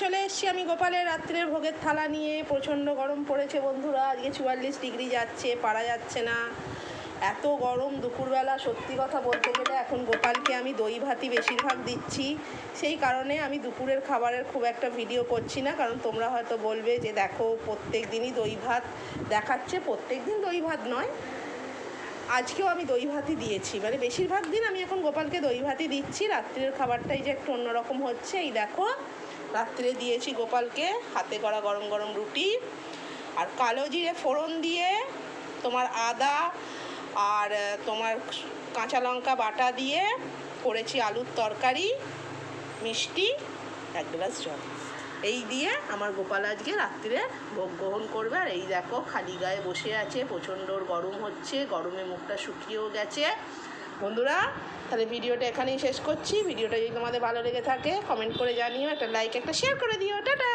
চলে এসেছি আমি গোপালের রাত্রের ভোগের থালা নিয়ে। প্রচণ্ড গরম পড়েছে বন্ধুরা, আজকে চুয়াল্লিশ ডিগ্রি যাচ্ছে, পারা যাচ্ছে না। এত গরম দুপুরবেলা, সত্যি কথা বলতে গেলে এখন গোপালকে আমি দই ভাতই বেশিরভাগ দিচ্ছি। সেই কারণে আমি দুপুরের খাবারের খুব একটা ভিডিও করছি না, কারণ তোমরা হয়তো বলবে যে দেখো প্রত্যেক দিনই দই ভাত দেখাচ্ছে, প্রত্যেক দিন দই ভাত নয়। আজকেও আমি দই ভাতই দিয়েছি মানে বেশিরভাগ দিন আমি এখন গোপালকে দই ভাতই দিচ্ছি। রাত্রের খাবারটাই যে একটু অন্যরকম হচ্ছে, এই দেখো। রাত্রে দিয়েছি গোপালকে, হাতে করা গরম গরম রুটি আর কালো জিরে ফোড়ন দিয়ে তোমার আদা আর তোমার কাঁচা লঙ্কা বাটা দিয়ে করেছি আলুর তরকারি, মিষ্টি, এক গ্লাস জল। এই দিয়ে আমার গোপাল আজকে রাত্রিরে ভোগ গ্রহণ করবে। আর এই দেখো, খালি গায়ে বসে আছে, প্রচণ্ড গরম হচ্ছে, গরমে মুখটা শুকিয়েও গেছে। বন্ধুরা, তাহলে ভিডিওটা এখানেই শেষ করছি। ভিডিওটা যদি তোমাদের ভালো লেগে থাকে কমেন্ট করে জানিও, একটা লাইক একটা শেয়ার করে দিও। টাটা!